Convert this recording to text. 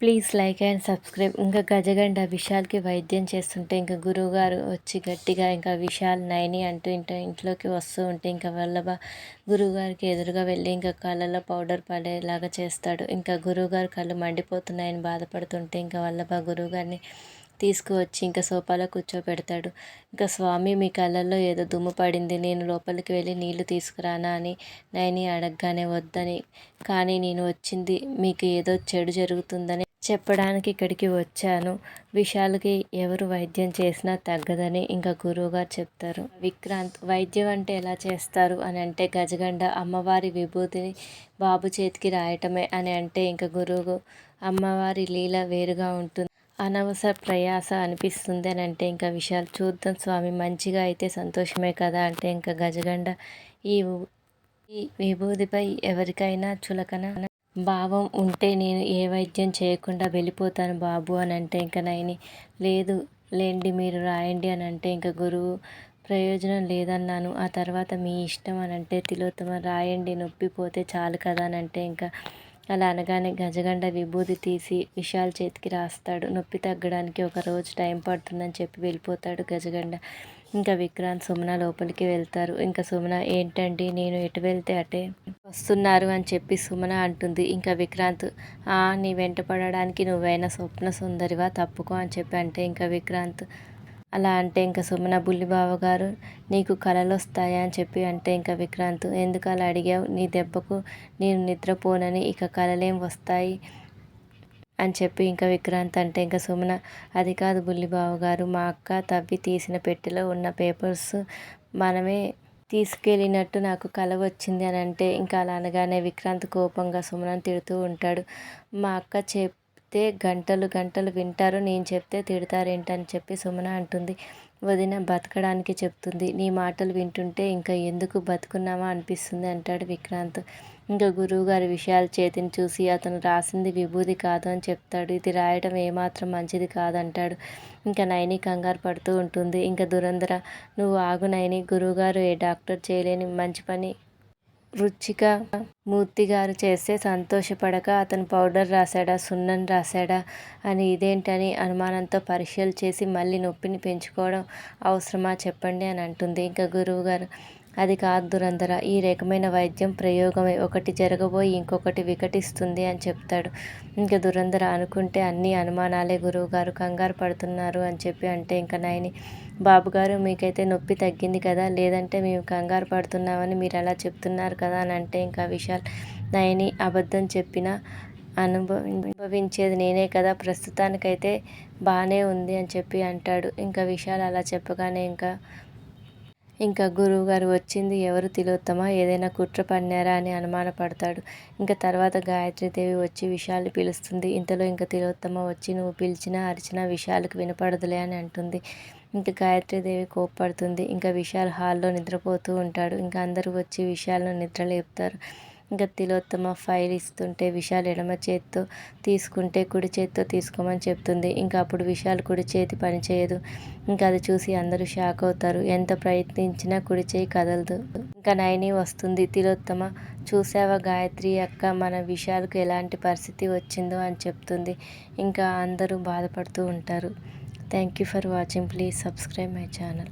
Please like and subscribe. ఇంకా గజగండ విశాల్కి వైద్యం చేస్తుంటే ఇంకా గురువుగారు వచ్చి గట్టిగా ఇంకా విశాల్ నైని అంటూ ఇంట ఇంట్లోకి వస్తూ ఉంటే ఇంకా వల్లభ గురువుగారికి ఎదురుగా వెళ్ళి ఇంకా కళ్ళలో పౌడర్ పడేలాగా చేస్తాడు. ఇంకా గురువుగారు కళ్ళు మండిపోతున్నాయని బాధపడుతుంటే ఇంకా వల్లభ గురువుగారిని తీసుకువచ్చి ఇంకా సోఫాలో కూర్చోబెడతాడు ఇంకా స్వామి మీ కళ్ళల్లో ఏదో దుమ్ము పడింది నేను లోపలికి వెళ్ళి నీళ్ళు తీసుకురానా అని నైని అడగగానే వద్దని. కానీ నేను వచ్చింది మీకు ఏదో చెడు జరుగుతుందని చెప్పడానికి ఇక్కడికి వచ్చాను. విశాల్కి ఎవరు వైద్యం చేసినా తగ్గదని ఇంకా గురువుగారు చెప్తారు. విక్రాంత్ వైద్యం అంటే ఎలా చేస్తారు అని అంటే గజగండ అమ్మవారి విభూతిని బాబు చేతికి రాయటమే అని అంటే ఇంకా గురువు అమ్మవారి లీల వేరుగా ఉంటుంది. అనవసర ప్రయాస అనిపిస్తుంది అని అంటే ఇంకా విషయాలు చూద్దాం స్వామి మంచిగా అయితే సంతోషమే కదా అంటే ఇంకా గజగండ ఈ ఈ విభూతిపై ఎవరికైనా చులకన భావం ఉంటే నేను ఏ వైద్యం చేయకుండా వెళ్ళిపోతాను బాబు అని అంటే ఇంకా నైని లేదు లేండి మీరు రాయండి అని అంటే ఇంకా గురువు ప్రయోజనం లేదన్నాను. ఆ తర్వాత మీ ఇష్టం అని అంటే తిలోత్తమ రాయండి నొప్పిపోతే చాలు కదా అని అంటే ఇంకా అలా అనగానే గజగండ విభూతి తీసి విశాల్ చేతికి రాస్తాడు. నొప్పి తగ్గడానికి ఒక రోజు టైం పడుతుందని చెప్పి వెళ్ళిపోతాడు గజగండ. ఇంకా విక్రాంత్ సుమన లోపలికి వెళ్తారు. ఇంకా సుమన ఏంటండి నేను ఎటు వెళ్తే అటే వస్తున్నారు అని చెప్పి సుమన అంటుంది. ఇంకా విక్రాంత్ నీ వెంట పడడానికి నువ్వైనా స్వప్న సుందరివా? తప్పుకో అని చెప్పి అంటే ఇంకా విక్రాంత్ అలా అంటే ఇంకా సుమన బుల్లిబావ గారు నీకు కళలు వస్తాయా అని చెప్పి అంటే ఇంకా విక్రాంత్ ఎందుకు అలా అడిగావు? నీ దెబ్బకు నేను నిద్రపోనని ఇక కళలేం వస్తాయి? అని చెప్పి ఇంకా విక్రాంత్ అంటే ఇంకా సుమన అది కాదు బుల్లిబావ గారు మా అక్క తవ్వి తీసిన పెట్టెలో ఉన్న పేపర్స్ మనమే తీసుకెళ్ళినట్టు నాకు కల వచ్చింది అని అంటే ఇంకా అలా అనగానే విక్రాంత్ కోపంగా సుమనని తిడుతూ ఉంటాడు. మా అక్క చెప్తే గంటలు గంటలు వింటారు నేను చెప్తే తిడతారేంటని చెప్పి సుమన అంటుంది. వదిన బతకడానికి చెప్తుంది నీ మాటలు వింటుంటే ఇంకా ఎందుకు బతుకున్నామా అనిపిస్తుంది అంటాడు విక్రాంత్. ఇంకా గురువుగారి విషయాలు చేతిని చూసి అతను రాసింది విభూది కాదు అని చెప్తాడు. ఇది రాయడం ఏమాత్రం మంచిది కాదంటాడు. ఇంకా నైని కంగారు పడుతూ ఉంటుంది. ఇంకా దురంధర నువ్వు ఆగు నైని గురువుగారు ఏ డాక్టర్ చేయలేని మంచి పని రుచిక మూర్తి గారు చేస్తే సంతోషపడక అతను పౌడర్ రాశాడా సున్నం రాశాడా అని ఇదేంటని అనుమానంతో పరీక్షలు చేసి మళ్ళీ నొప్పిని పెంచుకోవడం అవసరమా చెప్పండి అని అంటుంది. ఇంకా గురువు గారు అది కాదు దురంధర ఈ రకమైన వైద్యం ప్రయోగమే. ఒకటి జరగబోయి ఇంకొకటి వికటిస్తుంది అని చెప్తాడు. ఇంకా దురంధర అనుకుంటే అన్ని అనుమానాలే గురువుగారు కంగారు పడుతున్నారు అని చెప్పి అంటే ఇంకా నాయని బాబుగారు మీకైతే నొప్పి తగ్గింది కదా లేదంటే మేము కంగారు పడుతున్నామని మీరు అలా చెప్తున్నారు కదా అని అంటే ఇంకా విశాల్ నయని అబద్ధం చెప్పిన అనుభవించేది నేనే కదా ప్రస్తుతానికైతే బాగానే ఉంది అని చెప్పి అంటాడు. ఇంకా విశాల్ అలా చెప్పగానే ఇంకా ఇంకా గురువుగారు వచ్చింది ఎవరు తిలోత్తమ ఏదైనా కుట్ర పన్నారా అని అనుమానపడతాడు. ఇంకా తర్వాత గాయత్రీదేవి వచ్చి విషయాలు పిలుస్తుంది. ఇంతలో ఇంకా తిలోత్తమ వచ్చి నువ్వు పిలిచినా అరిచినా విషయాలకు వినపడదులే అని అంటుంది. ఇంకా గాయత్రీదేవి కోప్పడుతుంది. ఇంకా విశాల్ హాల్లో నిద్రపోతూ ఉంటాడు. ఇంకా అందరూ వచ్చి విషయాలను నిద్ర లేపుతారు ఇంకా తిలోత్తమ ఫైల్ ఇస్తుంటే విశాల్ ఎడమ చేత్తో తీసుకుంటే కుడి చేత్తో తీసుకోమని చెప్తుంది. ఇంకా అప్పుడు విశాల్ కుడి చేతి పనిచేయదు ఇంకా అది చూసి అందరూ షాక్ అవుతారు. ఎంత ప్రయత్నించినా కుడి చేయి కదలదు. ఇంకా నైని వస్తుంది. తిలోత్తమ చూసావా గాయత్రి అక్క మన విషయాలకు ఎలాంటి పరిస్థితి వచ్చిందో అని చెప్తుంది. ఇంకా అందరూ బాధపడుతూ ఉంటారు. Thank you for watching. Please subscribe my channel.